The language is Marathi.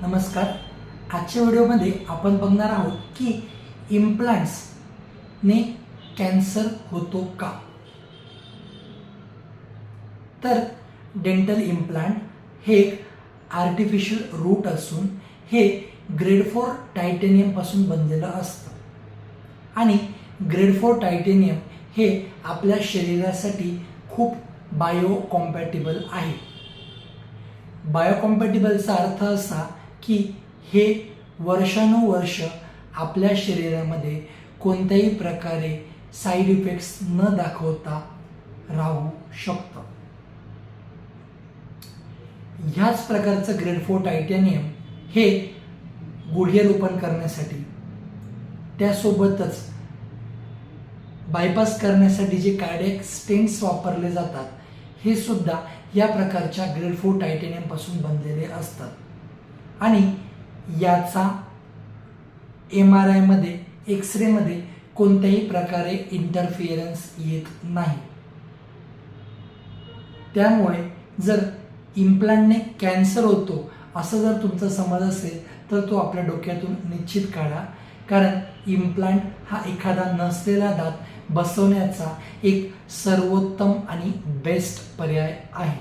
नमस्कार. आजच्या व्हिडिओमध्ये आपण बघणार आहोत की इम्प्लांट्सने कॅन्सर होतो का? तर डेंटल इम्प्लांट हे एक आर्टिफिशियल रूट असून हे ग्रेड फोर टायटेनियमपासून बनलेलं असतं. आणि ग्रेड फोर टायटेनियम हे आपल्या शरीरासाठी खूप बायो कॉम्पॅटिबल आहे बायोकॉम्पॅटिबलचा अर्थ असा की हे वर्षानुवर्ष आपल्या शरीरामध्ये कोणत्याही प्रकारे साईड इफेक्ट्स न दाखवता राहू शकतं. ह्याच प्रकारचं ग्रेड फोर टायटॅनियम हे गुढ्यरोपण करण्यासाठी त्यासोबतच बायपास करण्यासाठी जे कार्डियक स्टेन्स वापरले जातात हे सुद्धा या प्रकारच्या ग्रेड फोर टायटेनियमपासून बनलेले असतात. आणि याचा एम आर आयमध्ये एक्सरेमध्ये कोणत्याही प्रकारे इंटरफिअरन्स येत नाही. त्यामुळे जर इम्प्लांटने कॅन्सर होतो असं जर तुमचा समज असेल तर तो आपल्या डोक्यातून निश्चित काढा. कारण इम्प्लांट हा एखादा नसलेला दात बसवण्याचा एक सर्वोत्तम आणि बेस्ट पर्याय आहे.